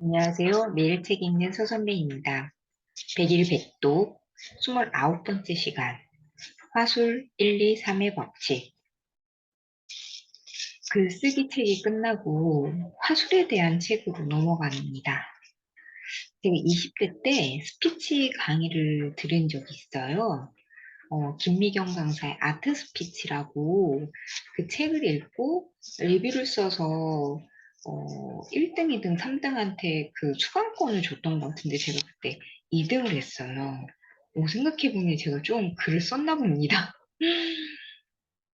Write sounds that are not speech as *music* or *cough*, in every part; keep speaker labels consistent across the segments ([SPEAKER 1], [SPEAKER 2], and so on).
[SPEAKER 1] 안녕하세요. 매일 책 읽는 서선배입니다. 100일 백독 29번째 시간 화술 1, 2, 3의 법칙 글쓰기 책이 끝나고 화술에 대한 책으로 넘어갑니다. 제가 20대 때 스피치 강의를 들은 적이 있어요. 어, 김미경 강사의 아트 스피치라고 그 책을 읽고 리뷰를 써서 어, 1등, 2등, 3등한테 그 수강권을 줬던 것 같은데 제가 그때 2등을 했어요. 오, 생각해보니 제가 좀 글을 썼나 봅니다. *laughs*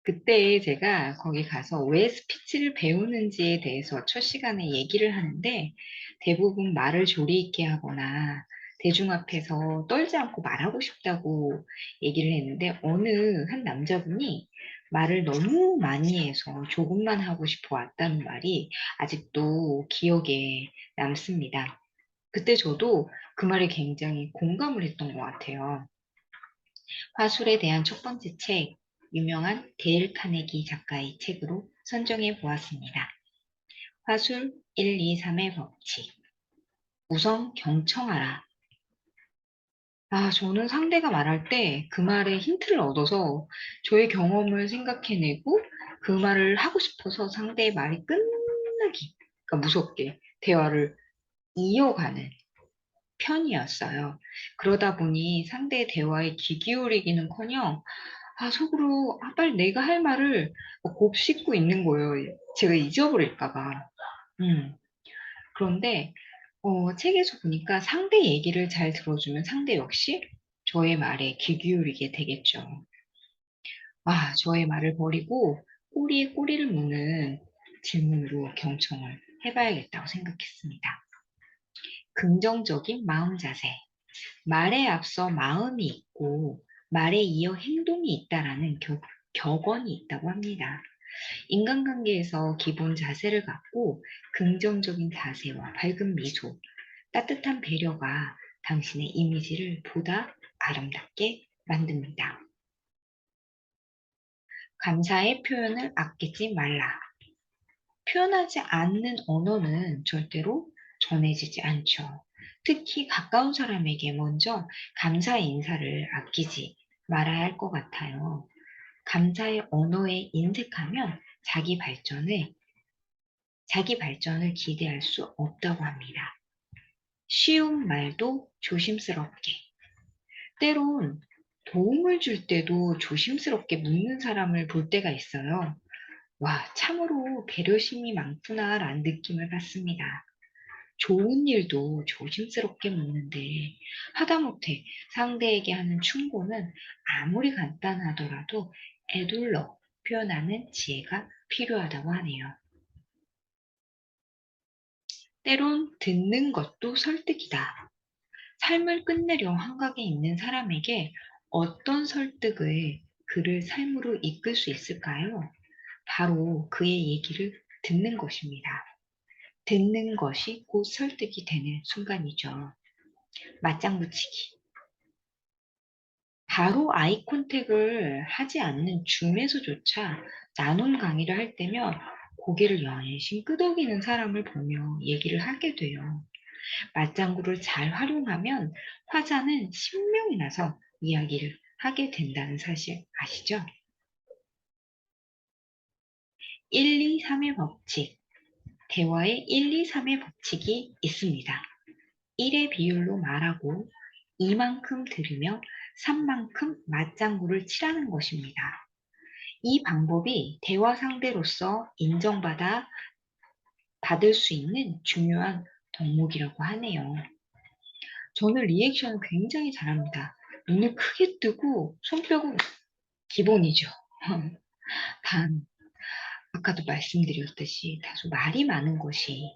[SPEAKER 1] 그때 제가 거기 가서 왜 스피치를 배우는지에 대해서 첫 시간에 얘기를 하는데 대부분 말을 조리 있게 하거나 대중 앞에서 떨지 않고 말하고 싶다고 얘기를 했는데 어느 한 남자분이 말을 너무 많이 해서 조금만 하고 싶어 왔다는 말이 아직도 기억에 남습니다. 그때 저도 그 말에 굉장히 공감을 했던 것 같아요. 화술에 대한 첫 번째 책, 유명한 데일 카네기 작가의 책으로 선정해 보았습니다. 화술 1, 2, 3의 법칙. 우선 경청하라. 아, 저는 상대가 말할 때 그 말에 힌트를 얻어서 저의 경험을 생각해내고 그 말을 하고 싶어서 상대의 말이 끝나기, 그러니까 무섭게 대화를 이어가는 편이었어요. 그러다 보니 상대의 대화에 귀 기울이기는 커녕 아, 속으로 아, 빨리 내가 할 말을 곱씹고 있는 거예요. 제가 잊어버릴까봐. 음. 그런데 어, 책에서 보니까 상대 얘기를 잘 들어주면 상대 역시 저의 말에 귀 기울이게 되겠죠. 아, 저의 말을 버리고 꼬리에 꼬리를 무는 질문으로 경청을 해봐야겠다고 생각했습니다. 긍정적인 마음 자세. 말에 앞서 마음이 있고 말에 이어 행동이 있다라는 겨, 격언이 있다고 합니다. 인간관계에서 기본 자세를 갖고 긍정적인 자세와 밝은 미소, 따뜻한 배려가 당신의 이미지를 보다 아름답게 만듭니다. 감사의 표현을 아끼지 말라. 표현하지 않는 언어는 절대로 전해지지 않죠. 특히 가까운 사람에게 먼저 감사의 인사를 아끼지 말아야 할 것 같아요. 감사의 언어에 인색하면 자기 발전을 자기 발전을 기대할 수 없다고 합니다. 쉬운 말도 조심스럽게. 때론 도움을 줄 때도 조심스럽게 묻는 사람을 볼 때가 있어요. 와, 참으로 배려심이 많구나 라는 느낌을 받습니다. 좋은 일도 조심스럽게 묻는데 하다못해 상대에게 하는 충고는 아무리 간단하더라도 애둘러 표현하는 지혜가 필요하다고 하네요. 때론 듣는 것도 설득이다. 삶을 끝내려 환각에 있는 사람에게 어떤 설득을 그를 삶으로 이끌 수 있을까요? 바로 그의 얘기를 듣는 것입니다. 듣는 것이 곧 설득이 되는 순간이죠. 맞장 붙이기. 바로 아이 콘택을 하지 않는 줌에서조차 나눔 강의를 할 때면 고개를 연신 끄덕이는 사람을 보며 얘기를 하게 돼요. 맞장구를 잘 활용하면 화자는 신명이 나서 이야기를 하게 된다는 사실 아시죠? 1, 2, 3의 법칙. 대화에 1, 2, 3의 법칙이 있습니다. 1의 비율로 말하고 2만큼 들으며 3만큼 맞장구를 치라는 것입니다. 이 방법이 대화 상대로서 인정받아 받을 수 있는 중요한 덕목이라고 하네요. 저는 리액션을 굉장히 잘합니다. 눈을 크게 뜨고 손뼉은 기본이죠. *laughs* 단 아까도 말씀드렸듯이 다소 말이 많은 것이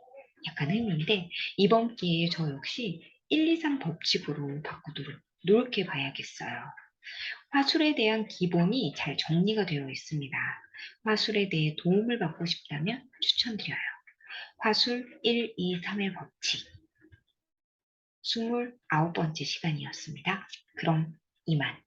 [SPEAKER 1] 약간 흠인데 이번 기회에 저 역시 1, 2, 3 법칙으로 바꾸도록 노력해 봐야겠어요. 화술에 대한 기본이 잘 정리가 되어 있습니다. 화술에 대해 도움을 받고 싶다면 추천드려요. 화술 1, 2, 3의 법칙 29번째 시간이었습니다. 그럼 이만.